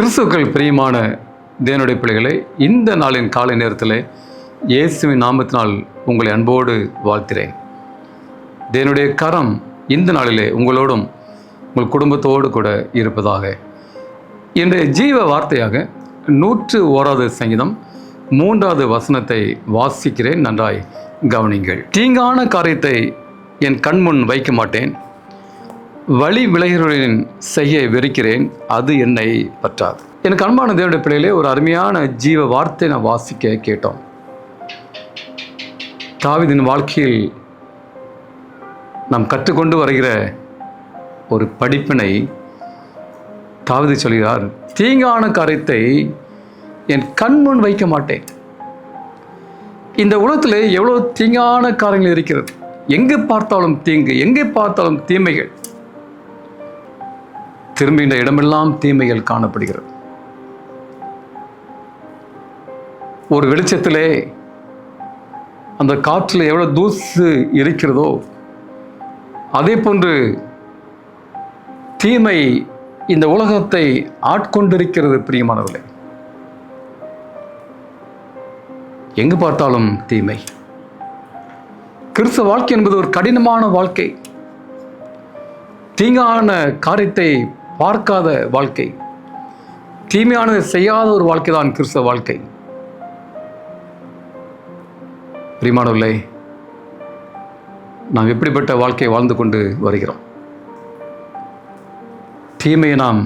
கிறிஸ்துக்கள் பிரியமான தேவனுடைய பிள்ளைகளை இந்த நாளின் காலை நேரத்தில் இயேசுவின் நாமத்தினால் உங்களை அன்போடு வாழ்த்திறேன் தேவனுடைய கரம் இந்த நாளிலே உங்களோடும் உங்கள் குடும்பத்தோடு கூட இருப்பதாக. இன்றைய ஜீவ வார்த்தையாக நூற்று ஓராவது சங்கீதம் மூன்றாவது வசனத்தை வாசிக்கிறேன். நன்றாய் கவனிங்கள் தீங்கான காரியத்தை என் கண்முன் வைக்க மாட்டேன். வழி விலகிறவர்களின் செய்ய வெறுக்கிறேன் அது என்னை பற்றாது. எனக்கு அன்பான தேவனுடைய பிள்ளையிலே ஒரு அருமையான ஜீவ வார்த்தை நான் வாசிக்க கேட்டோம். தாவிதின் வாழ்க்கையில் நாம் கற்றுக்கொண்டு வருகிற ஒரு படிப்பினை தாவிதி சொல்கிறார் தீங்கான காரியத்தை என் கண்முன் வைக்க மாட்டேன். இந்த உலகத்தில் எவ்வளோ தீங்கான காரியங்கள் இருக்கிறது. எங்கே பார்த்தாலும் தீங்கு எங்கே பார்த்தாலும் தீமைகள். திரும்புகின்ற இடமெல்லாம் தீமைகள் காணப்படுகிறது. ஒரு வெளிச்சத்திலே அந்த காற்றில் எவ்வளோ தூசு இருக்கிறதோ அதே போன்று தீமை இந்த உலகத்தை ஆட்கொண்டிருக்கிறது பிரியமானவர்களே. எங்கு பார்த்தாலும் தீமை. கிறிஸ்தவ வாழ்க்கை என்பது ஒரு கடினமான வாழ்க்கை. தீங்கான காரியத்தை பார்க்காத வாழ்க்கை. தீமையானதை செய்யாத ஒரு வாழ்க்கை தான் கிறிஸ்தவ வாழ்க்கை. பிரிமானவில்லை நாம் எப்படிப்பட்ட வாழ்க்கையை வாழ்ந்து கொண்டு வருகிறோம்? தீமையை நாம்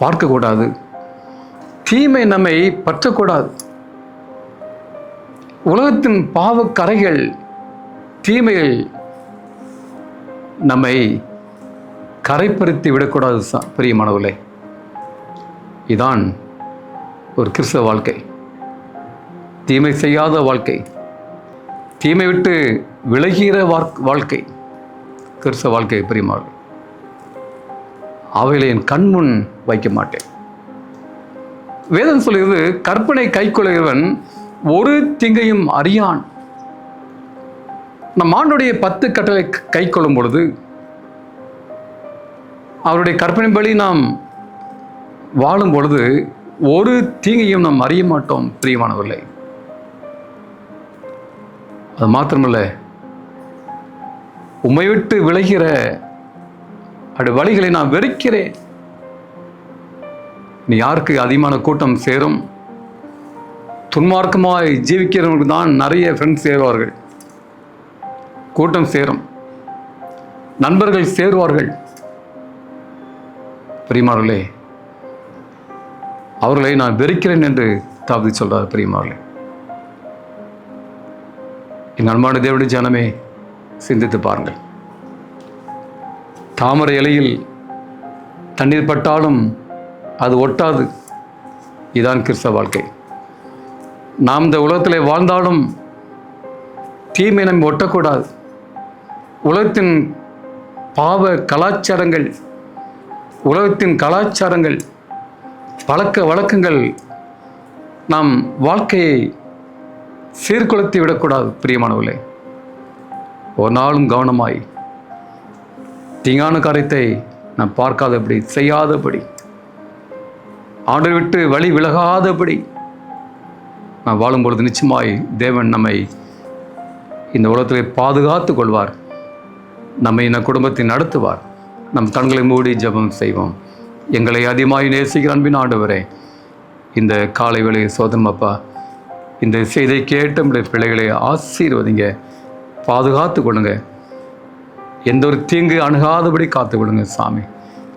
பார்க்கக்கூடாது. தீமை நம்மை பற்றக்கூடாது. உலகத்தின் பாவக்கரைகள் தீமைகள் நம்மை கரைப்படுத்தி விடக்கூடாது ச- பிரியமானவர்களே இதான் ஒரு கிறிஸ்தவ வாழ்க்கை. தீமை செய்யாத வாழ்க்கை. தீமை விட்டு விலகிற வாழ்க்கை. கிறிஸ்தவ வாழ்க்கை பிரியமானவர்களே அவைகளை என் கண்முன் வைக்க மாட்டேன். வேதம் சொல்கிறது கற்பனை கைக்கொள்கிறவன் ஒரு திங்கையும் அறியான். நம் ஆண்டுடைய பத்து கட்டளை கை கொள்ளும் பொழுது அவருடைய கற்பனைப்படி நாம் வாழும் பொழுது ஒரு தீங்கையும் நாம் அறிய மாட்டோம் பிரியமானவர்களே. அது மாத்திரமல்ல உம்மை விட்டு விளைகிற அப்படி வழிகளை நான் வெறுக்கிறேன். நீ யாருக்கு அதிகமான கூட்டம் சேரும்? துன்மார்க்கமாய் ஜீவிக்கிறவங்களுக்கு தான் நிறைய ஃப்ரெண்ட்ஸ் சேருவார்கள். கூட்டம் சேரும். நண்பர்கள் சேருவார்கள். பிரியமார்களே அவர்களை நான் வெறுக்கிறேன் என்று தாவி சொல்றார் பிரியமார்களே என் அன்பான தேவடி ஜனமே சிந்தித்து பாருங்கள். தாமரை இலையில் தண்ணீர் பட்டாலும் அது ஒட்டாது. இதுதான் கிறிஸ்தவ வாழ்க்கை. நாம் இந்த உலகத்தில் வாழ்ந்தாலும் தீமை நம்ம ஒட்டக்கூடாது. உலகத்தின் பாவ கலாச்சாரங்கள் உலகத்தின் கலாச்சாரங்கள் பழக்க வழக்கங்கள் நாம் வாழ்க்கையை சீர்குலைத்து விடக்கூடாது பிரியமானவர்களே. ஒரு நாளும் கவனமாய் தீங்கான காரியத்தை நாம் பார்க்காதபடி செய்யாதபடி ஆண்டு விட்டு வழி விலகாதபடி நாம் வாழும்பொழுது நிச்சயமாய் தேவன் நம்மை இந்த உலகத்திலே பாதுகாத்து கொள்வார். நம்மை இந்த குடும்பத்தை நடத்துவார். நம் கண்களை மூடி ஜெபம் செய்வோம். எங்களை அதிகமாய் நேசிக்கிற அன்பின் ஆண்டவரே இந்த காலை வேலை சோதனம் இந்த செய்தை கேட்ட நம்முடைய பிள்ளைகளை ஆசீர்வதிங்க பாதுகாத்து கொள்ளுங்க. எந்த ஒரு தீங்கு அணுகாதபடி காத்து கொள்ளுங்க சாமி.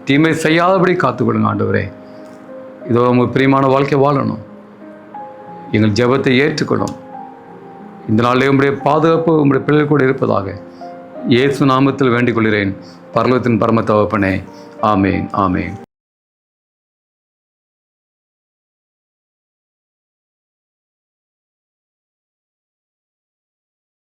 தீமை செய்யாதபடி காத்து கொள்ளுங்க ஆண்டவரே. இதோ உங்கள் பிரியமான வாழ்க்கை வாழணும். எங்கள் ஜெபத்தை ஏற்றுக்கொள்ளும். இந்த நாளில் உங்களுடைய பாதுகாப்பு உங்களுடைய பிள்ளைகள் கூட இருப்பதாக இயேசு நாமத்தில் வேண்டிக் கொள்கிறேன். பரலோகத்தின் பரம தவப்பனே ஆமேன் ஆமேன்.